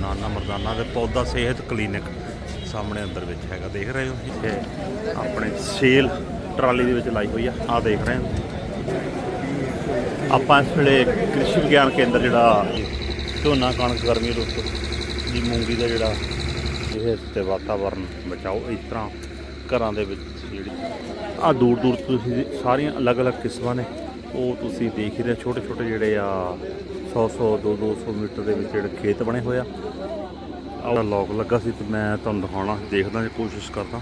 ਨਾਨਾ ਮਰਦਾਨਾ ਦੇ ਪੌਦਾ ਸਿਹਤ ਕਲੀਨਿਕ ਸਾਹਮਣੇ ਅੰਦਰ ਵਿੱਚ ਹੈਗਾ, ਦੇਖ ਰਹੇ ਹੋ ਇੱਥੇ ਆਪਣੇ ਸੇਲ ਟਰਾਲੀ ਦੇ ਵਿੱਚ ਲਾਈ ਹੋਈ ਆ ਆ ਦੇਖ ਰਹੇ ਹੋ। ਆਪਾਂ ਇਸ ਵੇਲੇ ਕ੍ਰਿਸ਼ੀ ਵਿਗਿਆਨ ਕੇਂਦਰ ਜਿਹੜਾ ਝੋਨਾ ਕਣਕ ਗਰਮੀ ਰੁੱਤ ਦੀ ਮੂੰਗੀ ਦਾ ਜਿਹੜਾ ਇਹ ਤੇ ਵਾਤਾਵਰਨ ਬਚਾਓ, ਇਸ ਤਰ੍ਹਾਂ ਘਰਾਂ ਦੇ ਵਿੱਚ ਜਿਹੜੀ ਆ ਦੂਰ ਦੂਰ ਤੁਸੀਂ ਸਾਰੀਆਂ ਅਲੱਗ-ਅਲੱਗ ਕਿਸਮਾਂ ਨੇ, ਉਹ ਤੁਸੀਂ ਦੇਖ ਹੀ ਰਹੇ ਛੋਟੇ ਛੋਟੇ ਜਿਹੜੇ ਆ 100 100 200 200 ਮੀਟਰ ਦੇ ਵਿੱਚ ਜਿਹੜੇ ਖੇਤ ਬਣੇ ਹੋਏ ਆ। ਆਹ ਲੋਕ ਲੱਗਾ ਸੀ ਤੇ ਮੈਂ ਤੁਹਾਨੂੰ ਦਿਖਾਉਣਾ ਦੇਖਦਾ ਜੇ ਕੋਸ਼ਿਸ਼ ਕਰਦਾ।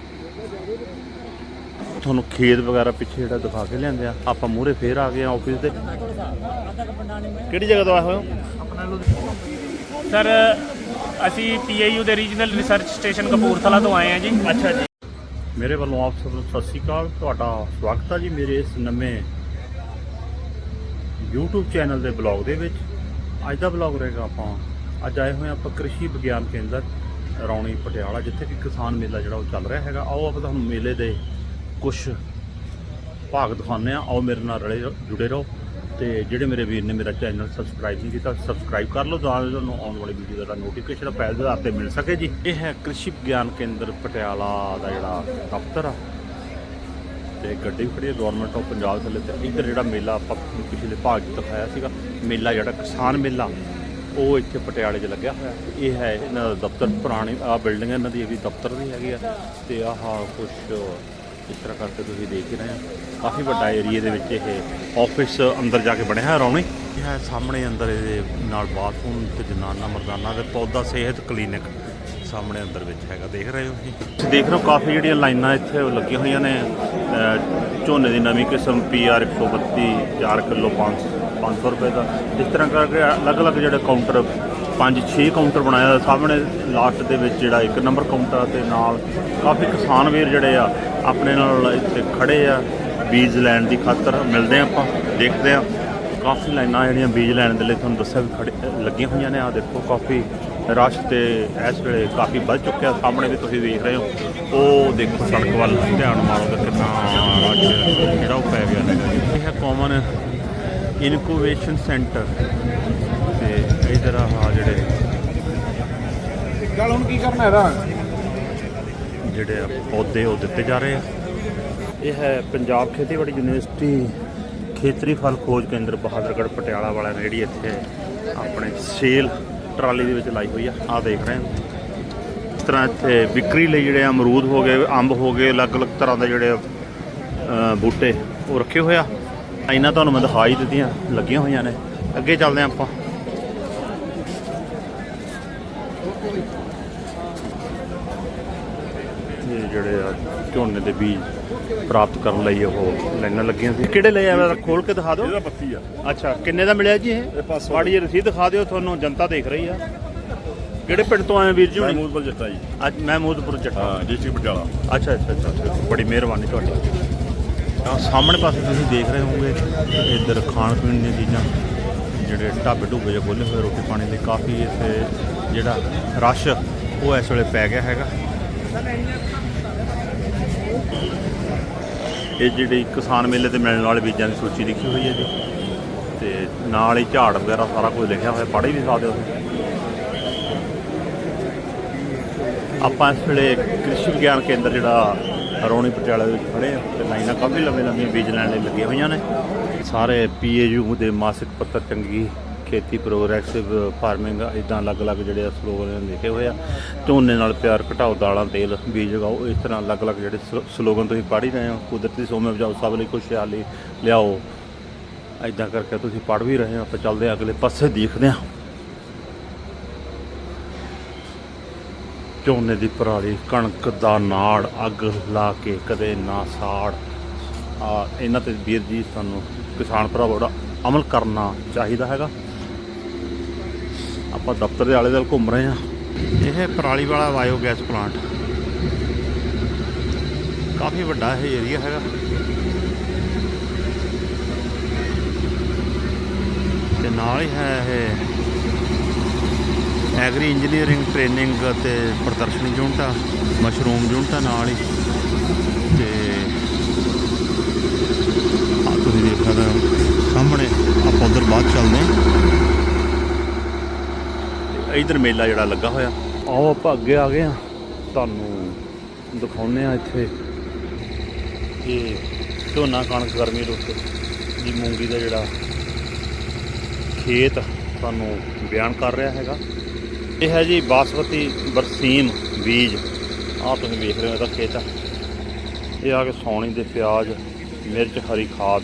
ਤੁਹਾਨੂੰ ਖੇਤ ਵਗੈਰਾ ਪਿੱਛੇ ਜਿਹੜਾ ਦਿਖਾ ਕੇ ਲਿਆਂਦੇ ਆ। ਆਪਾਂ ਮੂਹਰੇ ਫੇਰ ਆ ਗਏ ਆ ਆਫਿਸ ਦੇ ਕਿਹੜੀ ਜਗ੍ਹਾ ਤੋਂ ਆਏ ਹੋ? ਸਰ ਅਸੀਂ ਪੀਆਈਯੂ ਦੇ ਰੀਜਨਲ ਰਿਸਰਚ ਸਟੇਸ਼ਨ ਕਪੂਰਥਲਾ ਤੋਂ ਆਏ ਹਾਂ ਜੀ। ਅੱਛਾ ਜੀ। ਮੇਰੇ ਵੱਲੋਂ ਆਪ ਸਭ ਨੂੰ ਸਤਿ ਸ਼੍ਰੀ ਅਕਾਲ। ਤੁਹਾਡਾ ਸਵਾਗਤ ਹੈ ਜੀ ਮੇਰੇ ਇਸ ਨਵੇਂ YouTube ਚੈਨਲ ਦੇ ਬਲੌਗ ਦੇ ਵਿੱਚ। ਅੱਜ ਦਾ ਬਲੌਗ ਰਹੇਗਾ ਆਪਾਂ। ਅੱਜ ਆਏ ਹੋਏ ਹਾਂ ਆਪਾਂ ਕ੍ਰਿਸ਼ੀ ਵਿਗਿਆਨ ਕੇਂਦਰ, ਰੌਣੀ ਪਟਿਆਲਾ, ਜਿੱਥੇ ਕਿ ਕਿਸਾਨ ਮੇਲਾ ਜਿਹੜਾ ਉਹ ਚੱਲ ਰਿਹਾ ਹੈਗਾ। ਆਓ ਆਪਾਂ ਤੁਹਾਨੂੰ ਮੇਲੇ ਦੇ ਕੁਝ ਭਾਗ ਦਿਖਾਉਂਦੇ ਆ ਆਓ ਮੇਰੇ ਨਾਲ ਰਲੇ ਰਹੋ- ਜੁੜੇ ਰਹੋ। ਤੇ ਜਿਹੜੇ ਮੇਰੇ ਵੀਰ ਨੇ ਮੇਰਾ ਚੈਨਲ ਸਬਸਕ੍ਰਾਈਬ ਨਹੀਂ ਕੀਤਾ ਸਬਸਕ੍ਰਾਈਬ ਕਰ ਲਓ ਤਾਂ ਤੁਹਾਨੂੰ ਆਉਣ ਵਾਲੀ ਵੀਡੀਓ ਦਾ ਨੋਟੀਫਿਕੇਸ਼ਨ ਪਹਿਲ ਦੇ ਆਧਾਰ ਤੇ ਮਿਲ ਸਕੇ ਜੀ। ਇਹ ਹੈ ਕ੍ਰਿਸ਼ੀ ਵਿਗਿਆਨ ਕੇਂਦਰ ਪਟਿਆਲਾ ਦਾ ਜਿਹੜਾ ਦਫ਼ਤਰ ਆ। ਤੇ ਗੱਡੀ ਵੀ ਖੜੀ ਹੈ ਗਵਰਨਮੈਂਟ ਆਫ ਪੰਜਾਬ ਥੱਲੇ ਤੇ ਇੱਧਰ ਜਿਹੜਾ ਮੇਲਾ ਆਪਾਂ ਪਿਛਲੇ ਭਾਗ 'ਚ ਦਿਖਾਇਆ ਸੀਗਾ, ਮੇਲਾ ਜਿਹੜਾ ਕਿਸਾਨ ਮੇਲਾ, ਉਹ ਇੱਥੇ ਪਟਿਆਲੇ 'ਚ ਲੱਗਿਆ ਹੋਇਆ। ਇਹ ਹੈ ਇਹਨਾਂ ਦਾ ਦਫ਼ਤਰ, ਪੁਰਾਣੀ ਆ ਬਿਲਡਿੰਗ ਇਹਨਾਂ ਦੀ ਇਹ ਵੀ ਦਫ਼ਤਰ ਵੀ ਹੈਗੀ ਆ। ਤੇ ਆਹ ਕੁਝ ਇਸ ਤਰ੍ਹਾਂ ਕਰਕੇ ਤੁਸੀਂ ਦੇਖ ਹੀ ਰਹੇ ਆ ਕਾਫੀ ਵੱਡਾ ਏਰੀਆ ਦੇ ਵਿੱਚ ਇਹ ਆਫਿਸ ਅੰਦਰ ਜਾ ਕੇ ਬਣਿਆ ਹੈ ਰੌਣੀ। ਇਹ ਹੈ ਸਾਹਮਣੇ ਅੰਦਰ ਇਹਦੇ ਨਾਲ ਬਾਥਰੂਮ ਤੇ ਜਨਾਨਾ ਮਰਦਾਨਾ ਦੇ ਪੌਦਾ, ਸਿਹਤ ਕਲੀਨਿਕ ਸਾਹਮਣੇ ਅੰਦਰ ਵਿੱਚ ਹੈਗਾ, ਦੇਖ ਰਹੇ ਹੋ ਜੀ ਤੁਸੀਂ? ਦੇਖ ਰਹੇ ਹੋ, ਕਾਫੀ ਜਿਹੜੀਆਂ ਲਾਈਨਾਂ ਇੱਥੇ ਲੱਗੀਆਂ ਹੋਈਆਂ ਨੇ ਝੋਨੇ ਦੀ ਨਵੀਂ ਕਿਸਮ PR 132 4 ਕਿਲੋ 500 ਰੁਪਏ ਦਾ। ਇਸ ਤਰ੍ਹਾਂ ਕਰਕੇ ਅਲੱਗ-ਅਲੱਗ ਜਿਹੜੇ ਕਾਊਂਟਰ 5-6 ਕਾਊਂਟਰ ਬਣਾਇਆ ਹੋਇਆ। ਸਾਹਮਣੇ ਲਾਸਟ ਦੇ ਵਿੱਚ ਜਿਹੜਾ ਇੱਕ ਨੰਬਰ ਕਾਊਂਟਰ ਤੇ ਨਾਲ ਕਾਫੀ ਕਿਸਾਨ ਵੀਰ ਜਿਹੜੇ ਆ, ਆਪਣੇ ਨਾਲ ਇੱਥੇ ਖੜੇ ਆ। ਬੀਜ ਲੈਣ ਦੀ ਖਾਤਰ ਮਿਲਦੇ ਆ ਆਪਾਂ, ਦੇਖਦੇ ਆ ਕਾਫੀ ਲਾਈਨਾਂ ਜਿਹੜੀਆਂ ਬੀਜ ਲੈਣ ਦੇ ਲਈ ਤੁਹਾਨੂੰ ਦੱਸਿਆ ਵੀ ਖੜੇ ਲੱਗੀਆਂ ਹੋਈਆਂ ਨੇ। ਆ ਦੇਖੋ, ਕਾਫੀ ਰਸ਼ ਤੇ ਇਸ ਵੇਲੇ ਕਾਫੀ ਵੱਧ ਚੁੱਕਿਆ। ਸਾਹਮਣੇ ਵੀ ਤੁਸੀਂ ਦੇਖ ਰਹੇ ਹੋ ਉਹ ਦੇਖੋ ਸੜਕ ਵੱਲ ਧਿਆਨ ਮਾਰੋ ਤਾਂ ਕਿੰਨਾ ਰਸ਼ ਜਿਹੜਾ ਉਹ ਪੈ ਗਿਆ। ਹੈਗਾ। ਇਹ ਹੈ ਕਾਮਨ ਇਨਕੂਬੇਸ਼ਨ ਸੈਂਟਰ ਤੇ ਇਧਰ ਆ ਜਿਹੜੇ ਚੱਲ ਹੁਣ ਕੀ ਕਰਨਾ ਇਹਦਾ? ਜਿਹੜੇ ਪੌਦੇ ਉਹ ਦਿੱਤੇ ਜਾ ਰਹੇ ਆ। ਇਹ ਹੈ ਪੰਜਾਬ ਖੇਤੀਬਾੜੀ ਯੂਨੀਵਰਸਿਟੀ ਖੇਤਰੀ ਫਲ ਖੋਜ ਕੇਂਦਰ ਬਹਾਦਰਗੜ੍ਹ ਪਟਿਆਲਾ ਵਾਲਿਆਂ ਨੇ ਜਿਹੜੀ ਇੱਥੇ ਆਪਣੇ ਸੇਲ ਟਰਾਲੀ ਦੇ ਵਿੱਚ ਲਾਈ ਹੋਈ ਆ। ਆ ਦੇਖ ਰਹੇ ਹਾਂ। ਇਸ ਤਰ੍ਹਾਂ ਇੱਥੇ ਵਿਕਰੀ ਲਈ ਜਿਹੜੇ ਅਮਰੂਦ ਹੋ ਗਏ, ਅੰਬ ਹੋ ਗਏ, ਅਲੱਗ-ਅਲੱਗ ਤਰ੍ਹਾਂ ਦੇ ਜਿਹੜੇ ਬੂਟੇ ਉਹ ਰੱਖੇ ਹੋਏ ਆ। ਇਹਨਾਂ ਤੁਹਾਨੂੰ ਮੈਂ ਦਿਖਾਈ ਦਿੱਤੀਆਂ, ਲੱਗੀਆਂ ਹੋਈਆਂ ਨੇ। ਅੱਗੇ ਚੱਲਦੇ ਹਾਂ ਆਪਾਂ। ਜਿਹੜੇ ਆ ਝੋਨੇ ਦੇ ਬੀਜ। ਪ੍ਰਾਪਤ ਕਰਨ ਲਈ ਉਹ ਲਾਈਨਾਂ ਲੱਗੀਆਂ ਸੀ। ਕਿਹੜੇ ਲਏ ਆ? ਖੋਲ ਕੇ ਦਿਖਾ ਦਿਓ। ਇਹਦਾ ਪੱਤੀ ਆ। ਅੱਛਾ ਕਿੰਨੇ ਦਾ ਮਿਲਿਆ ਜੀ ਇਹ? ਇਹ ਪੰਜ ਸੌ। ਮਾੜੀ ਜਿਹੀ ਰਸੀਦ ਦਿਖਾ ਦਿਓ ਤੁਹਾਨੂੰ ਜਨਤਾ ਦੇਖ ਰਹੀ ਆ। ਕਿਹੜੇ ਪਿੰਡ ਤੋਂ ਆਏ ਵੀਰ ਜੀ ਹੁਣੀ? ਮਹਿਮੂਦ ਬਲ ਜੱਟਾ ਜੀ। ਅੱਜ ਮੈਂ ਮੋਦਪੁਰ ਜੱਟਾ। ਹਾਂ ਡਿਸਟ੍ਰਿਕਟ ਪਟਿਆਲਾ। ਅੱਛਾ ਅੱਛਾ ਅੱਛਾ। ਬੜੀ ਮਿਹਰਬਾਨੀ ਤੁਹਾਡੀ। ਤਾਂ ਸਾਹਮਣੇ ਪਾਸੇ ਤੁਸੀਂ ਦੇਖ ਰਹੇ ਹੋਵੋਗੇ ਇੱਧਰ ਖਾਣ ਪੀਣ ਦੀਆਂ ਚੀਜ਼ਾਂ ਜਿਹੜੇ ਢਾਬੇ ਢੁੱਬੇ ਜਿਹੇ ਖੋਲ੍ਹੇ ਹੋਏ ਰੋਟੀ ਪਾਣੀ ਲਈ ਕਾਫੀ ਇੱਥੇ ਜਿਹੜਾ ਰਸ਼ ਉਹ ਇਸ ਵੇਲੇ ਪੈ ਗਿਆ ਹੈਗਾ। ਇਹ ਜਿਹੜੀ ਕਿਸਾਨ ਮੇਲੇ ਤੇ ਮਿਲਣ ਵਾਲੇ ਬੀਜਾਂ ਦੀ ਸੂਚੀ ਲਿਖੀ ਹੋਈ ਹੈ ਜੀ। ਤੇ ਨਾਲ ਹੀ ਝਾੜ ਵਗੈਰਾ ਸਾਰਾ ਕੁਝ ਲਿਖਿਆ ਹੋਇਆ, ਪੜ੍ਹ ਹੀ ਨਹੀਂ ਸਕਦੇ ਹੋ ਤੁਸੀਂ ਆਪਾਂ ਇਸ ਵੇਲੇ ਕ੍ਰਿਸ਼ੀ ਵਿਗਿਆਨ ਕੇਂਦਰ ਜਿਹੜਾ ਰੌਣੀ ਪਟਿਆਲਾ ਦੇ ਵਿੱਚ ਖੜੇ ਆ, ਤੇ ਲਾਈਨਾਂ ਕਾਫੀ ਲੰਬੇ ਲੰਬੀਆਂ ਬੀਜ ਲੈਣ ਲਈ ਲੱਗੀਆਂ ਹੋਈਆਂ ਨੇ। ਸਾਰੇ ਪੀਏਯੂ ਦੇ ਮਾਸਿਕ ਪੱਤਰ ਚੰਗੀ ਖੇਤੀ ਪ੍ਰੋਗਰੈਸਿਵ ਫਾਰਮਿੰਗ ਇਦਾਂ ਅਲੱਗ-ਅਲੱਗ ਜਿਹੜੇ ਆ ਸਲੋਗਨ ਲਿਖੇ ਹੋਏ ਆ। ਝੋਨੇ ਨਾਲ ਪਿਆਰ ਘਟਾਓ, ਦਾਲਾਂ, ਤੇਲ, ਬੀਜ ਉਗਾਓ, ਇਸ ਤਰ੍ਹਾਂ ਅਲੱਗ-ਅਲੱਗ ਜਿਹੜੇ ਸਲੋ- ਸਲੋਗਨ ਤੁਸੀਂ ਪੜ੍ਹ ਹੀ ਰਹੇ ਹੋ। ਕੁਦਰਤੀ ਸੋਮੇ ਉਪਜਾਓ ਸਭ ਲਈ ਖੁਸ਼ਹਾਲੀ ਲਿਆਓ। ਇਦਾਂ ਕਰਕੇ ਤੁਸੀਂ ਪੜ੍ਹ ਵੀ ਰਹੇ ਹੋ। ਆਪਾਂ ਚੱਲਦੇ ਹਾਂ ਅਗਲੇ ਪਾਸੇ, ਦੇਖਦੇ ਹਾਂ। ਝੋਨੇ ਦੀ ਪਰਾਲੀ, ਕਣਕ ਦਾ ਨਾੜ, ਅੱਗ ਲਾ ਕੇ ਕਦੇ ਨਾ ਸਾੜ। ਆ, ਇਹਨਾਂ ਤੇ ਵੀਰ ਜੀ ਸਾਨੂੰ ਕਿਸਾਨ ਭਰਾਵੋ ਦਾ ਅਮਲ ਕਰਨਾ ਚਾਹੀਦਾ ਹੈਗਾ। ਆਪਾਂ ਦਫ਼ਤਰ ਦੇ ਆਲੇ ਦੁਆਲੇ ਘੁੰਮ ਰਹੇ ਹਾਂ। ਇਹ ਪਰਾਲੀ ਵਾਲਾ ਬਾਇਓ ਗੈਸ ਪਲਾਂਟ। ਕਾਫੀ ਵੱਡਾ ਇਹ ਏਰੀਆ ਹੈਗਾ। ਤੇ ਨਾਲ ਹੀ ਹੈ ਇਹ ਐਗਰੀ ਇੰਜੀਨੀਅਰਿੰਗ ਟ੍ਰੇਨਿੰਗ ਅਤੇ ਪ੍ਰਦਰਸ਼ਨੀ ਯੂਨਿਟ ਆ ਮਸ਼ਰੂਮ ਯੂਨਿਟ ਆ ਨਾਲ ਹੀ। ਤੇ ਆ ਤੁਸੀਂ ਦੇਖ ਸਕਦੇ ਹੋ ਸਾਹਮਣੇ ਆਪਾਂ ਉਧਰ ਬਾਅਦ ਚੱਲਦੇ ਹਾਂ। ਇਧਰ ਮੇਲਾ ਜਿਹੜਾ ਲੱਗਾ ਹੋਇਆ। ਆਓ ਆਪਾਂ ਅੱਗੇ ਆ ਗਏ ਆ ਤੁਹਾਨੂੰ ਦਿਖਾਉਂਦੇ ਆ ਇੱਥੇ ਇਹ ਝੋਨਾ ਕਣਕ ਗਰਮੀ ਰੁੱਤ ਦੀ ਮੂੰਗੀ ਦਾ ਜਿਹੜਾ ਖੇਤ ਤੁਹਾਨੂੰ ਬਿਆਨ ਕਰ ਰਿਹਾ ਹੈਗਾ। ਇਹ ਹੈ ਜੀ ਬਾਸਮਤੀ ਬਰਸੀਮ ਬੀਜ। ਆਹ ਤੁਸੀਂ ਵੇਖ ਰਹੇ ਹੋ ਇਹਦਾ ਖੇਤ ਆ। ਇਹ ਆ ਕੇ ਸੌਣੀ ਦੇ ਪਿਆਜ਼, ਮਿਰਚ, ਹਰੀ ਖਾਦ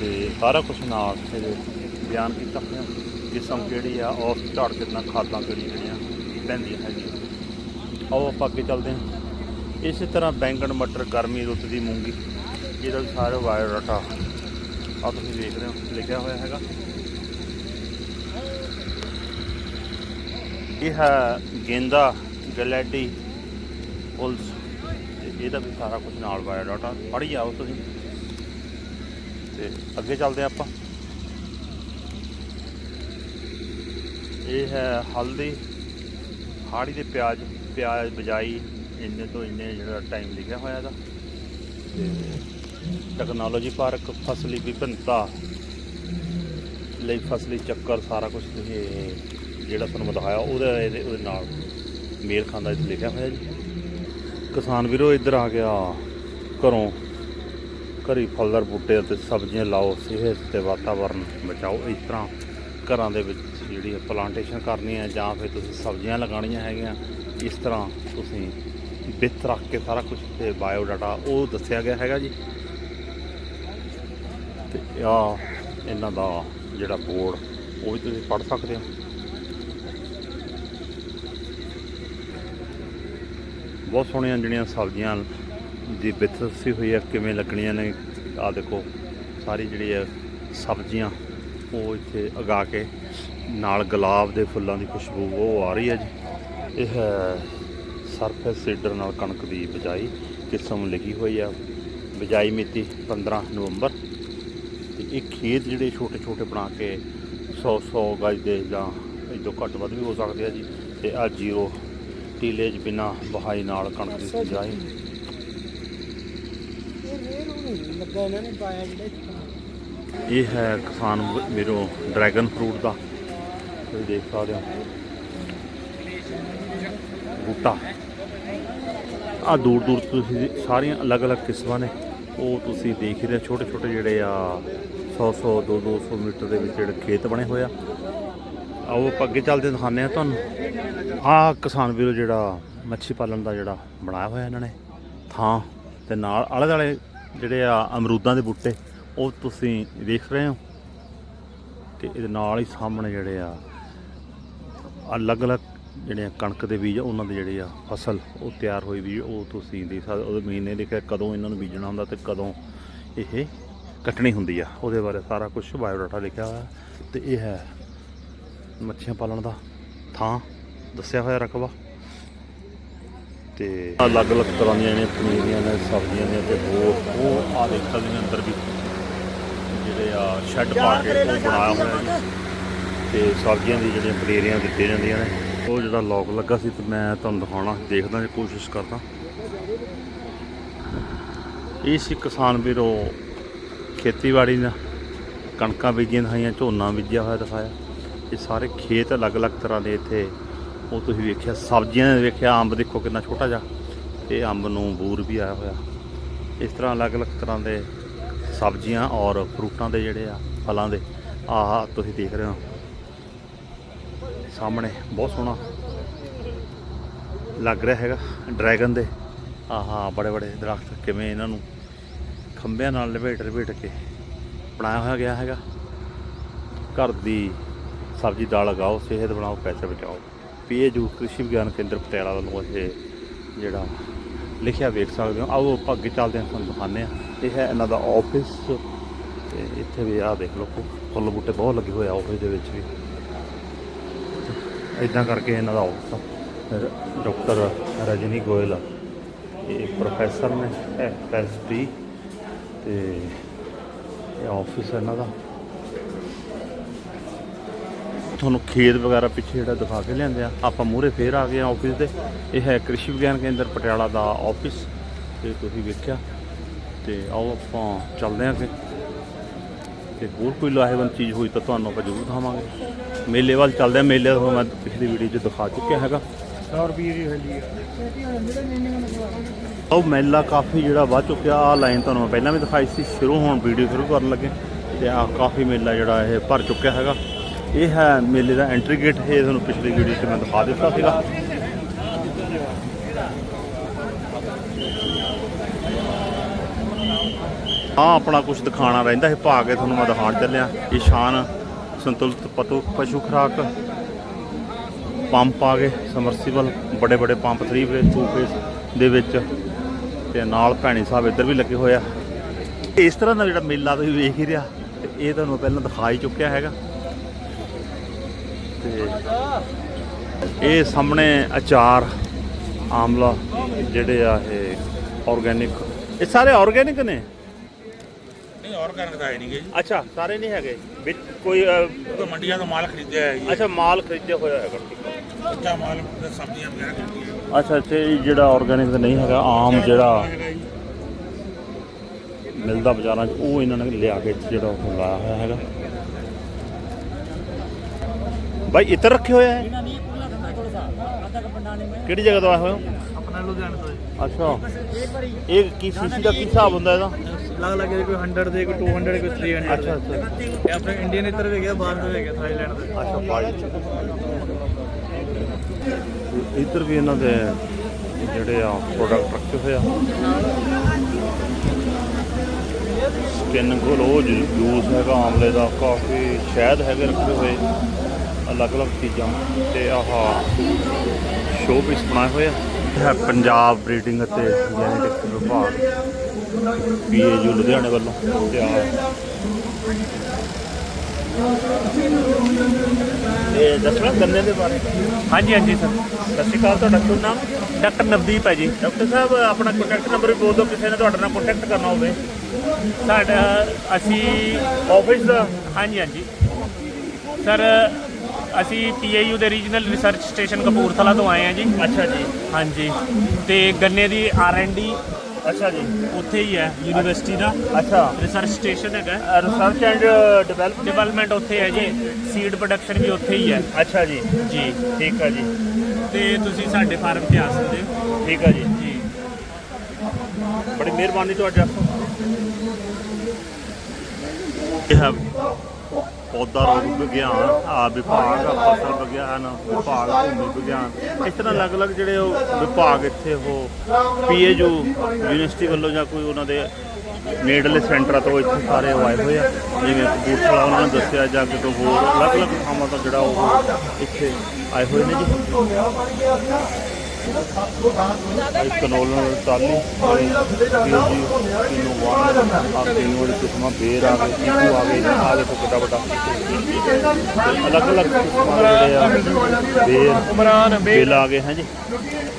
ਤੇ ਸਾਰਾ ਕੁਝ ਨਾਲ ਇਹਦੇ ਬਿਆਨ ਕੀਤਾ ਹੋਇਆ। ਕਿਸਮ ਕਿਹੜੀ ਆ ਔਰ ਝਾੜ ਕਿੰਨਾ ਖਾਦਾਂ ਕਿਹੜੀਆਂ ਜਿਹੜੀਆਂ ਪੈਂਦੀਆਂ ਹੈਗੀਆਂ। ਆਓ ਆਪਾਂ ਅੱਗੇ ਚੱਲਦੇ ਹਾਂ। ਇਸੇ ਤਰ੍ਹਾਂ ਬੈਂਗਣ ਮਟਰ ਗਰਮੀ ਰੁੱਤ ਦੀ ਮੂੰਗੀ, ਜਿਹਦਾ ਵੀ ਸਾਰਾ ਬਾਇਓਡਾਟਾ ਆ ਤੁਸੀਂ ਵੇਖ ਰਹੇ ਹੋ, ਲਿਖਿਆ ਹੋਇਆ ਹੈਗਾ। ਇਹ ਹੈ ਗੇਂਦਾ, ਗਲੈਡੀ ਪੁਲਸ ਤੇ ਇਹਦਾ ਵੀ ਸਾਰਾ ਕੁਝ ਨਾਲ ਬਾਇਓਡਾਟਾ ਪੜ੍ਹੀ ਜਾਓ ਤੁਸੀਂ। ਤੇ ਅੱਗੇ ਚੱਲਦੇ ਹਾਂ ਆਪਾਂ। ਇਹ ਹੈ ਹਲਦੀ ਹਾੜੀ ਦੇ ਪਿਆਜ਼ ਪਿਆਜ਼ ਬਜਾਈ, ਇੰਨੇ ਤੋਂ ਇੰਨੇ ਜਿਹੜਾ ਟਾਈਮ ਲਿਖਿਆ ਹੋਇਆ ਇਹਦਾ। ਤੇ ਟੈਕਨੋਲੋਜੀ ਪਾਰਕ, ਫਸਲੀ ਵਿਭਿੰਨਤਾ ਲਈ ਫਸਲੀ ਚੱਕਰ, ਸਾਰਾ ਕੁਝ ਤੁਸੀਂ ਜਿਹੜਾ ਤੁਹਾਨੂੰ ਦਿਖਾਇਆ ਉਹਦੇ ਇਹਦੇ, ਉਹਦੇ ਨਾਲ ਮੇਲ ਖਾਂਦਾ ਇੱਥੇ ਲਿਖਿਆ ਹੋਇਆ ਜੀ। ਕਿਸਾਨ ਵੀਰੋ, ਇੱਧਰ ਆ ਗਿਆ ਘਰੋਂ। ਘਰੀ ਫਲਦਾਰ ਬੂਟੇ ਅਤੇ ਸਬਜ਼ੀਆਂ ਲਾਓ, ਸਿਹਤ ਤੇ ਵਾਤਾਵਰਨ ਬਚਾਓ, ਇਸ ਤਰ੍ਹਾਂ ਘਰਾਂ ਦੇ ਵਿੱਚ ਜਿਹੜੀ ਪਲਾਂਟੇਸ਼ਨ ਕਰਨੀ ਹੈ ਜਾਂ ਫਿਰ ਤੁਸੀਂ ਸਬਜ਼ੀਆਂ ਲਗਾਉਣੀਆਂ ਹੈਗੀਆਂ, ਇਸ ਤਰ੍ਹਾਂ ਤੁਸੀਂ ਵਿੱਥ ਰੱਖ ਕੇ ਸਾਰਾ ਕੁਝ ਤੇ ਬਾਇਓ ਡਾਟਾ ਉਹ ਦੱਸਿਆ ਗਿਆ ਹੈਗਾ ਜੀ। ਤੇ ਆ ਇਹਨਾਂ ਦਾ ਜਿਹੜਾ ਬੋਰਡ, ਉਹ ਵੀ ਤੁਸੀਂ ਪੜ੍ਹ ਸਕਦੇ ਹੋ। ਬਹੁਤ ਸੋਹਣੀਆਂ ਜਿਹੜੀਆਂ ਸਬਜ਼ੀਆਂ ਦੀ ਵਿੱਥ ਦੱਸੀ ਹੋਈ ਹੈ, ਕਿਵੇਂ ਲੱਗਣੀਆਂ ਨੇ ਆ ਦੇਖੋ, ਸਾਰੀ ਜਿਹੜੀ ਹੈ ਸਬਜ਼ੀਆਂ ਉਹ ਇੱਥੇ ਉਗਾ ਕੇ ਨਾਲ ਗੁਲਾਬ ਦੇ ਫੁੱਲਾਂ ਦੀ ਖੁਸ਼ਬੂ ਉਹ ਆ ਰਹੀ ਹੈ ਜੀ। ਇਹ ਹੈ ਸਰਫੇਸ ਸੀਡਰ ਨਾਲ ਕਣਕ ਦੀ ਬਿਜਾਈ ਕਿਸਮ ਲਿਖੀ ਹੋਈ ਆ। ਬਿਜਾਈ ਮਿਤੀ 15 ਨਵੰਬਰ। ਤੇ ਇਹ ਖੇਤ ਜਿਹੜੇ ਛੋਟੇ ਛੋਟੇ ਬਣਾ ਕੇ 100 100 ਗਜ ਦੇ ਜਾਂ ਇਦੋਂ ਘੱਟ ਵੱਧ ਵੀ ਹੋ ਸਕਦੇ ਆ ਜੀ। ਤੇ ਆ ਜ਼ੀਰੋ ਟੀਲੇਜ ਬਿਨਾ ਬਹਾਈ ਨਾਲ ਕਣਕ ਦੀ ਬਿਜਾਈ। ਇਹ ਹੈ ਕਿਸਾਨ ਮੇਰੋ ਡਰੈਗਨ ਫਰੂਟ ਦਾ। ਤੁਸੀਂ ਦੇਖ ਸਕਦੇ ਹੋ। ਬੂਟਾ। ਆ ਦੂਰ ਦੂਰ ਤੁਸੀਂ ਸਾਰੀਆਂ ਅਲੱਗ-ਅਲੱਗ ਕਿਸਮਾਂ ਨੇ। ਉਹ ਤੁਸੀਂ ਦੇਖ ਰਹੇ ਛੋਟੇ ਛੋਟੇ ਜਿਹੜੇ ਆ 100 100 2 200 ਮੀਟਰ ਦੇ ਵਿੱਚ ਜਿਹੜੇ ਖੇਤ ਬਣੇ ਹੋਏ ਆ। ਆਓ ਆਪਾਂ ਅੱਗੇ ਚੱਲਦੇ ਦਿਖਾਉਂਦੇ ਆ ਤੁਹਾਨੂੰ। ਆ ਕਿਸਾਨ ਵੀਰੋ ਜਿਹੜਾ ਮੱਛੀ ਪਾਲਣ ਦਾ ਜਿਹੜਾ ਬਣਾਇਆ ਹੋਇਆ ਇਹਨਾਂ ਨੇ ਥਾਂ ਤੇ ਨਾਲ ਆਲੇ ਦੁਆਲੇ ਜਿਹੜੇ ਆ ਅਮਰੂਦਾਂ ਦੇ ਬੂਟੇ, ਉਹ ਤੁਸੀਂ ਦੇਖ ਰਹੇ ਹੋ। ਤੇ ਇਹਦੇ ਨਾਲ ਹੀ ਸਾਹਮਣੇ ਜਿਹੜੇ ਆ ਅਲੱਗ-ਅਲੱਗ ਜਿਹੜੇ ਆ ਕਣਕ ਦੇ ਬੀਜ ਉਹਨਾਂ ਦੇ ਜਿਹੜੇ ਆ ਫਸਲ ਉਹ ਤਿਆਰ ਹੋਈ ਵੀ ਉਹ ਤੁਸੀਂ ਦੇਖ ਸਕਦੇ ਉਹਦੇ ਮਹੀਨੇ ਲਿਖਿਆ ਕਦੋਂ ਇਹਨਾਂ ਨੂੰ ਬੀਜਣਾ ਹੁੰਦਾ ਤੇ ਕਦੋਂ ਇਹ ਕੱਟਣੀ ਹੁੰਦੀ ਆ। ਉਹਦੇ ਬਾਰੇ ਸਾਰਾ ਕੁਝ ਬਾਇਓਡਾਟਾ ਲਿਖਿਆ ਹੋਇਆ ਤੇ ਇਹ ਹੈ ਮੱਛੀਆਂ ਪਾਲਣ ਦਾ ਥਾਂ, ਦੱਸਿਆ ਹੋਇਆ ਰਕਬਾ। ਤੇ ਅਲੱਗ-ਅਲੱਗ ਤਰ੍ਹਾਂ ਦੀਆਂ ਨੇ ਪਨੀਰੀਆਂ ਨੇ, ਸਬਜ਼ੀਆਂ ਨੇ ਤੇ ਹੋਰ, ਉਹ ਆ ਦੇਖ ਸਕਦੇ ਨੇ ਅੰਦਰ ਵੀ ਜਿਹੜੇ ਆ ਸ਼ੈੱਡ ਪਾ ਕੇ ਉਹ ਬਣਾਇਆ ਹੋਇਆ ਜੀ ਤੇ ਸਬਜ਼ੀਆਂ ਦੀ ਜਿਹੜੀਆਂ ਪਨੀਰੀਆਂ ਦਿੱਤੀਆਂ ਜਾਂਦੀਆਂ ਨੇ, ਉਹ ਜਿਹੜਾ ਲੋਕ ਲੱਗਾ ਸੀ ਤੇ ਮੈਂ ਤੁਹਾਨੂੰ ਦਿਖਾਉਣਾ, ਦੇਖਦਾ ਜੇ, ਕੋਸ਼ਿਸ਼ ਕਰਦਾ। ਇਹ ਸੀ ਕਿਸਾਨ ਵੀਰੋ, ਖੇਤੀਬਾੜੀ ਨਾਲ ਕਣਕਾਂ ਬੀਜੀਆਂ ਦਿਖਾਈਆਂ, ਝੋਨਾ ਬੀਜਿਆ ਹੋਇਆ ਦਿਖਾਇਆ। ਇਹ ਸਾਰੇ ਖੇਤ ਅਲੱਗ-ਅਲੱਗ ਤਰ੍ਹਾਂ ਦੇ ਇੱਥੇ, ਉਹ ਤੁਸੀਂ ਵੇਖਿਆ, ਸਬਜ਼ੀਆਂ ਦੇ ਵੇਖਿਆ, ਅੰਬ ਦੇਖੋ ਕਿੰਨਾ ਛੋਟਾ ਜਿਹਾ, ਤੇ ਅੰਬ ਨੂੰ ਬੂਰ ਵੀ ਆਇਆ ਹੋਇਆ। ਇਸ ਤਰ੍ਹਾਂ ਅਲੱਗ-ਅਲੱਗ ਤਰ੍ਹਾਂ ਦੇ ਸਬਜ਼ੀਆਂ ਔਰ ਫਰੂਟਾਂ ਦੇ ਜਿਹੜੇ ਆ, ਫਲਾਂ ਦੇ। ਆਹ ਤੁਸੀਂ ਦੇਖ ਰਹੇ ਹੋ। ਸਾਹਮਣੇ ਬਹੁਤ ਸੋਹਣਾ ਲੱਗ ਰਿਹਾ ਹੈਗਾ ਡਰੈਗਨ ਦੇ। ਆਹਾ, ਬੜੇ ਬੜੇ ਦਰਖਤ ਕਿਵੇਂ ਇਹਨਾਂ ਨੂੰ ਖੰਭਿਆਂ ਨਾਲ ਲਪੇਟ ਲਪੇਟ ਕੇ ਬਣਾਇਆ ਹੋਇਆ ਗਿਆ ਹੈਗਾ। ਘਰ ਦੀ ਸਬਜ਼ੀ ਦਾਲ ਲਗਾਓ, ਸਿਹਤ ਬਣਾਓ, ਪੈਸੇ ਬਚਾਓ। ਪੀਏਯੂ ਕ੍ਰਿਸ਼ੀ ਵਿਗਿਆਨ ਕੇਂਦਰ ਪਟਿਆਲਾ ਵੱਲੋਂ ਇਹ ਜਿਹੜਾ ਲਿਖਿਆ ਵੇਖ ਸਕਦੇ ਹੋ। ਆਓ ਆਪਾਂ ਅੱਗੇ ਚੱਲਦੇ ਹਾਂ, ਤੁਹਾਨੂੰ ਦਿਖਾਉਂਦੇ ਹਾਂ। ਇਹ ਹੈ ਇਹਨਾਂ ਦਾ ਆਫਿਸ ਤੇ ਇੱਥੇ ਵੀ ਆਹ ਦੇਖ ਲਓ, ਫੁੱਲ ਬੂਟੇ ਬਹੁਤ ਲੱਗੇ ਹੋਏ ਆ ਆਫਿਸ ਦੇ ਵਿੱਚ ਵੀ। ਇਦਾਂ ਕਰਕੇ ਇਹਨਾਂ ਦਾ ਆਫਿਸ ਆ ਡਾਕਟਰ ਰਜਨੀ ਗੋਇਲ, ਇਹ ਪ੍ਰੋਫੈਸਰ ਨੇ ਐਫਐਸਪੀ ਤੇ ਇਹ ਆਫਿਸ ਇਹਨਾਂ ਦਾ। ਤੁਹਾਨੂੰ ਖੇਤ ਵਗੈਰਾ ਪਿੱਛੇ ਜਿਹੜਾ ਦਿਖਾ ਕੇ ਲਿਆਂਦੇ ਆ, ਆਪਾਂ ਮੂਹਰੇ ਫੇਰ ਆ ਗਏ ਆ ਆਫਿਸ ਦੇ। ਇਹ ਹੈ ਕ੍ਰਿਸ਼ੀ ਵਿਗਿਆਨ ਕੇਂਦਰ ਪਟਿਆਲਾ ਦਾ ਆਫਿਸ ਤੇ ਤੁਸੀਂ ਵੇਖਿਆ। ਤੇ ਆਓ ਆਪਾਂ ਚੱਲਦੇ ਆਂ ਕਿ ਤੇ ਹੋਰ ਕੋਈ ਲਾਹੇਵੰਦ ਚੀਜ਼ ਹੋਈ ਤਾਂ ਤੁਹਾਨੂੰ ਆਪਾਂ ਜ਼ਰੂਰ ਦਿਖਾਵਾਂਗੇ। ਮੇਲੇ ਵੱਲ ਚੱਲਦੇ ਆ ਮੇਲੇ ਦਾ ਮੈਂ ਪਿਛਲੀ ਵੀਡੀਓ 'ਚ ਦਿਖਾ ਚੁੱਕਿਆ ਹੈਗਾ। 100 ਰੁਪਏ ਦੀ ਹੁੰਦੀ ਹੈ ਉਹ ਮੇਲਾ ਕਾਫੀ ਜਿਹੜਾ ਵੱਧ ਚੁੱਕਿਆ ਆ ਲਾਈਨ ਤੁਹਾਨੂੰ ਮੈਂ ਪਹਿਲਾਂ ਵੀ ਦਿਖਾਈ ਸੀ ਸ਼ੁਰੂ ਹੋਣ ਵੀਡੀਓ ਸ਼ੁਰੂ ਕਰਨ ਲੱਗੇ। ਤੇ ਆ ਕਾਫੀ ਮੇਲਾ ਜਿਹੜਾ ਇਹ ਭਰ ਚੁੱਕਿਆ ਹੈਗਾ। ਇਹ ਹੈ ਮੇਲੇ ਦਾ ਐਂਟਰੀ ਗੇਟ ਇਹ ਤੁਹਾਨੂੰ ਪਿਛਲੀ ਵੀਡੀਓ 'ਚ ਮੈਂ ਦਿਖਾ ਦਿੱਤਾ ਸੀਗਾ। ਹਾਂ ਆਪਣਾ ਕੁਝ ਦਿਖਾਣਾ ਰਹਿੰਦਾ ਹੈ ਭਾ ਕੇ ਤੁਹਾਨੂੰ ਮੈਂ ਦਿਖਾਣ ਚੱਲਿਆ। ਇਹ ਸ਼ਾਨ ਸੰਤੁਲਿਤ ਪਤੂ, ਪਸ਼ੂ ਖੁਰਾਕ, ਪੰਪ ਆ ਗਏ ਸਮਰਸੀਬਲ ਬੜੇ ਬੜੇ ਪੰਪ 3 ਫੇਸ 2 ਫੇਸ ਦੇ ਵਿੱਚ। ਤੇ ਨਾਲ ਭੈਣੀ ਸਾਹਿਬ ਇੱਧਰ ਵੀ ਲੱਗੇ ਹੋਏ ਆ। ਇਸ ਤਰ੍ਹਾਂ ਦਾ ਜਿਹੜਾ ਮੇਲਾ ਤੁਸੀਂ ਵੇਖ ਹੀ ਰਿਹਾ, ਤੇ ਇਹ ਤੁਹਾਨੂੰ ਪਹਿਲਾਂ ਦਿਖਾ ਹੀ ਚੁੱਕਿਆ ਹੈਗਾ। ਤੇ ਇਹ ਸਾਹਮਣੇ ਅਚਾਰ, ਆਮਲਾ, ਜਿਹੜੇ ਆ ਇਹ ਆਰਗੈਨਿਕ ਇਹ ਸਾਰੇ ਆਰਗੈਨਿਕ ਨੇ? ਨਹੀਂ ਆਰਗੈਨਿਕ ਤਾਂ ਹੈ ਨਹੀਂ ਗੇ ਜੀ। ਅੱਛਾ ਸਾਰੇ ਨਹੀਂ ਹੈਗੇ। ਵਿੱਚ ਕੋਈ ਅ, ਤਾਂ ਮੰਡੀਆਂ ਤੋਂ ਮਾਲ ਖਰੀਦਿਆ ਹੈ ਜੀ। ਅੱਛਾ ਮਾਲ ਖਰੀਦਿਆ ਹੋਇਆ ਹੈਗਾ ਕੱਚਾ ਮਾਲ ਤੇ ਸਬਜ਼ੀਆਂ ਵਗੈਰਾ ਖਰੀਦੀਆਂ ਅੱਛਾ ਅੱਛਾ ਇਹ ਜਿਹੜਾ ਆਰਗੈਨਿਕ ਨਹੀਂ ਹੈਗਾ ਆਮ ਜਿਹੜਾ ਹੈਗਾ ਜੀ ਮਿਲਦਾ ਬਾਜ਼ਾਰਾਂ 'ਚ ਉਹ ਇਹਨਾਂ ਨੇ ਲਿਆ ਕੇ ਜਿਹੜਾ ਉਹ ਲਾਇਆ ਹੋਇਆ ਹੈਗਾ। ਭਾਈ ਇੱਧਰ ਰੱਖੇ ਹੋਇਆ ਹੈ ਕਿਹੜੀ ਜਗ੍ਹਾ ਤੋਂ ਆਏ ਹੋਏ ਹੋ? ਆਪਣਾ ਲੁਧਿਆਣਾ ਤੋਂ ਅੱਛਾ। ਇਹ ਕੀ ਸੀਸੀ ਦਾ ਕੀ ਹਿਸਾਬ ਹੁੰਦਾ ਇਹਦਾ? ਲੱਗ ਲੱਗ ਕੋਈ 100 ਦੇ ਕੋਈ 200 ਕੋਈ 300 ਅੱਛਾ ਅੱਛਾ। ਇਹ ਆਪਣੇ ਇੰਡੀਅਨ ਇੱਧਰ ਵੀ ਗਿਆ ਬਾਹਰ ਵੀ ਗਿਆ ਥਾਈਲੈਂਡ ਦੇ। ਅੱਛਾ ਇੱਧਰ ਵੀ ਇਹਨਾਂ ਦੇ ਜਿਹੜੇ ਆ ਪ੍ਰੋਡਕਟ ਰੱਖੇ ਹੋਏ ਆ। ਸਕਿਨ ਗਲੋ ਜੂਸ ਹੈਗਾ ਆਮਲੇ ਦਾ ਕਾਫੀ ਸ਼ਹਿਦ ਹੈਗੇ ਰੱਖੇ ਹੋਏ। ਅਲੱਗ-ਅਲੱਗ ਚੀਜ਼ਾਂ। ਤੇ ਆਹ ਸ਼ੋ ਪੀਸ ਬਣਾਏ ਹੋਏ ਆ। ਹੈ ਪੰਜਾਬ ਬਰੀਡਿੰਗ ਅਤੇ ਜੈਨੇਟਿਕਸ ਵਿਭਾਗ ਪੀਏਯੂ ਲੁਧਿਆਣੇ ਵੱਲੋਂ ਤੇ ਆ ਇਹ ਦੱਸਣਾ ਗੰਨੇ ਦੇ ਬਾਰੇ? ਹਾਂਜੀ ਹਾਂਜੀ ਸਰ। ਸਤਿ ਸ਼੍ਰੀ ਅਕਾਲ ਤੁਹਾਡਾ ਕੀ ਨਾਮ? ਡਾਕਟਰ ਨਵਦੀਪ ਹੈ ਜੀ। ਡਾਕਟਰ ਸਾਹਿਬ ਆਪਣਾ ਕੰਟੈਕਟ ਨੰਬਰ ਵੀ ਬੋਲ ਦਿਓ ਕਿਸੇ ਨੇ ਤੁਹਾਡੇ ਨਾਲ ਕੰਟੈਕਟ ਕਰਨਾ ਹੋਵੇ। ਸਾਡਾ ਅਸੀਂ ਆਫਿਸ ਦਾ? ਹਾਂਜੀ ਹਾਂਜੀ। ਸਰ ਅਸੀਂ ਪੀਏਯੂ ਦੇ ਰੀਜਨਲ ਰਿਸਰਚ ਸਟੇਸ਼ਨ ਕਪੂਰਥਲਾ ਤੋਂ ਆਏ ਹਾਂ ਜੀ। ਅੱਛਾ ਜੀ। ਹਾਂਜੀ। ਤੇ ਗੰਨੇ ਦੀ ਆਰ&ਡੀ ਅੱਛਾ ਜੀ। ਉੱਥੇ ਹੀ ਹੈ ਯੂਨੀਵਰਸਿਟੀ ਦਾ। ਅੱਛਾ। ਰਿਸਰਚ ਸਟੇਸ਼ਨ ਹੈਗਾ। ਰਿਸਰਚ ਐਂਡ ਡਿਵੈਲਪਮੈਂਟ ਡਿਵੈਲਪਮੈਂਟ ਉੱਥੇ ਹੈ ਜੀ। ਸੀਡ ਪ੍ਰੋਡਕਸ਼ਨ ਵੀ ਉੱਥੇ ਹੀ ਹੈ। ਅੱਛਾ ਜੀ। ਜੀ। ਠੀਕ ਹੈ ਜੀ। ਤੇ ਤੁਸੀਂ ਸਾਡੇ ਫਾਰਮ ਤੇ ਆ ਸਕਦੇ ਹੋ। ਠੀਕ ਹੈ ਜੀ। ਜੀ। ਬੜੀ ਮਿਹਰਬਾਨੀ ਤੁਹਾਡਾ ਇਹ ਹੈ ਪੌਦਾ ਰੋਗ ਵਿਗਿਆਨ ਆ ਵਿਭਾਗ, ਫਸਲ ਵਿਗਿਆਨ, ਵਿਭਾਗ ਭੂਮੀ ਵਿਗਿਆਨ। ਇਸ ਤਰ੍ਹਾਂ ਅਲੱਗ-ਅਲੱਗ ਜਿਹੜੇ ਉਹ ਵਿਭਾਗ ਇੱਥੇ ਉਹ ਪੀਏਯੂ ਯੂਨੀਵਰਸਿਟੀ ਵੱਲੋਂ ਜਾਂ ਕੋਈ ਉਹਨਾਂ ਦੇ ਨੇੜਲੇ ਸੈਂਟਰਾਂ ਤੋਂ ਇੱਥੇ ਸਾਰੇ ਉਹ ਆਏ ਹੋਏ ਆ। ਜਿਵੇਂ ਕਪੂਰਥਲਾ ਉਹਨਾਂ ਨੇ ਦੱਸਿਆ ਜਾਂ ਕਿਤੋਂ ਹੋਰ ਅਲੱਗ-ਅਲੱਗ ਥਾਵਾਂ ਤੋਂ ਜਿਹੜਾ ਉਹ ਇੱਥੇ ਆਏ ਹੋਏ ਨੇ ਜੀ। ਇੱਕ ਕਨੋਲਨ ਟਾਲੀ ਪੀਏਯੂ ਕਿਨੂੰ ਵਾਣ ਆ ਕਿਨੂੰ ਵਾਲੀ ਕਿਸਮਾਂ ਬੇਰ ਆ ਗਏ ਚੀਕੂ ਆ ਗਏ ਆ ਦੇਖੋ ਵੱਡਾ। ਵੱਡਾ ਕਿਸਮਾਂ ਦੇ ਜਿਹੜੇ ਆ ਬੇਰ ਉਮਰਾਨ ਬੇਲ ਆ ਗਏ ਹਾਂਜੀ।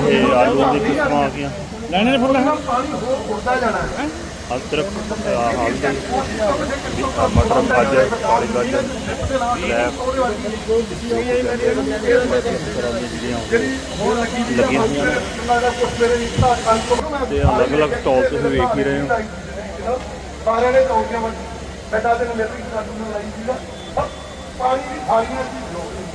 ਇਹ ਆਲੂ ਦੀ ਕਿਸਮਾਂ ਆ ਗਈਆਂ। ਲੈਣੇ ਨੇ ਫੁੱਲ? ਅਦਰਕ ਹਲਦੀ ਮਟਰ ਗਾਜਰ ਕਾਲੀ ਗਾਜਰ ਲੱਗੀਆਂ ਹੋਈਆਂ ਤੇ ਅਲੱਗ-ਅਲੱਗ ਸਟਾਲ ਤੁਸੀਂ ਵੇਖ ਹੀ ਰਹੇ ਹੋ। ਸਾਰਿਆਂ ਨੇ ਤੌਲੀਆਂ ਵੱਲ ਬੈਠਾ ਤੇ ਮੇਰੇ ਵੀ ਸਾਡੂ ਨੂੰ ਲਾਈ ਸੀਗਾ। ਪਾਣੀ ਦੀ ਥਾਲੀਆਂ ਸੀ ਲੋਕ ਇਹ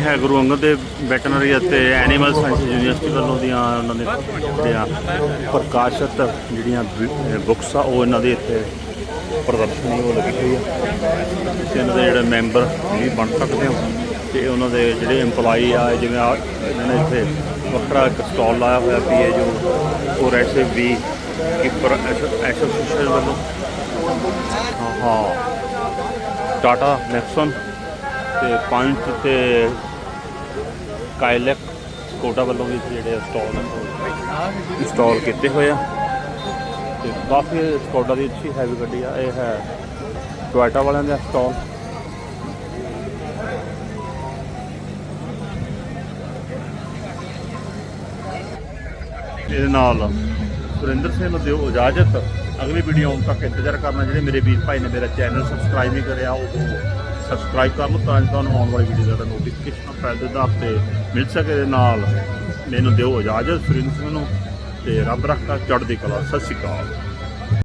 ਹੈ ਗੁਰੂ ਅੰਗਦ ਦੇਵ ਵੈਟਰਨਰੀ ਅਤੇ ਐਨੀਮਲ ਸਾਇੰਸ ਯੂਨੀਵਰਸਿਟੀ ਵੱਲੋਂ ਦੀਆਂ ਉਹਨਾਂ ਦੇ ਜਿਹੜੀਆਂ ਪ੍ਰਕਾਸ਼ਿਤ ਜਿਹੜੀਆਂ ਬੁੱਕਸ ਆ, ਉਹ ਇਹਨਾਂ ਦੇ ਇੱਥੇ ਪ੍ਰਦਰਸ਼ਨੀ ਉਹ ਲੱਗੀ ਹੋਈ ਆ। ਤੇ ਇਹਨਾਂ ਦੇ ਜਿਹੜੇ ਮੈਂਬਰ ਵੀ ਬਣ ਸਕਦੇ ਹੋ, ਤੇ ਉਹਨਾਂ ਦੇ ਜਿਹੜੇ EMPLOYE ਆ ਜਿਵੇਂ ਆ, ਇਹਨਾਂ ਨੇ ਇੱਥੇ ਵੱਖਰਾ ਇੱਕ ਸਟਾਲ ਲਾਇਆ ਹੋਇਆ ਪੀ ਹੈ ਜੋ ਔਰ ਐਸੇ ਵੀ ਕੀਪਰ ਐਸੋਸੀਏਸ਼ਨ ਵੱਲੋਂ। ਹਾਂ। ਟਾਟਾ ਨੈਕਸਨ ਤੇ ਪੰਜ ਤੇ ਕਾਇਲੈਕ ਸਕੋਡਾ ਵੱਲੋਂ ਵੀ ਜਿਹੜੇ ਸਟਾਲ ਇੰਸਟਾਲ ਕੀਤੇ ਹੋਏ ਆ। ਤੇ ਕਾਫੀ ਸਕੋਡਾ ਦੀ ਅੱਛੀ ਹੈਵੀ ਗੱਡੀ ਆ, ਇਹ ਹੈ ਟੋਇਟਾ ਵਾਲਿਆਂ ਦਾ ਸਟਾਲ ਇਹਦੇ ਨਾਲ ਸੁਰਿੰਦਰ ਸਿੰਘ ਨੂੰ ਦਿਓ ਇਜਾਜ਼ਤ। ਅਗਲੀ ਵੀਡੀਓ ਆਉਣ ਤੱਕ ਇੰਤਜ਼ਾਰ ਕਰਨਾ ਜਿਹੜੇ ਮੇਰੇ ਵੀਰ ਭਾਈ ਨੇ ਮੇਰਾ ਚੈਨਲ ਸਬਸਕ੍ਰਾਈਬ ਨਹੀਂ ਕਰਿਆ, ਉਹ ਸਬਸਕ੍ਰਾਈਬ ਕਰ ਲਓ ਤਾਂ ਜੋ ਤੁਹਾਨੂੰ ਆਉਣ ਵਾਲੀ ਵੀਡੀਓ ਦਾ ਨੋਟੀਫਿਕੇਸ਼ਨ ਪਹਿਲ ਦੇ ਆਧਾਰ ਤੇ ਮਿਲ ਸਕੇ ਦੇ ਨਾਲ ਮੈਨੂੰ ਦਿਓ ਇਜਾਜ਼ਤ, ਸੁਰਿੰਦਰ ਸਿੰਘ ਨੂੰ, ਤੇ ਰੱਬ ਰੱਖਾ ਚੜ੍ਹਦੀ ਕਲਾ, ਸਤਿ ਸ਼੍ਰੀ ਅਕਾਲ।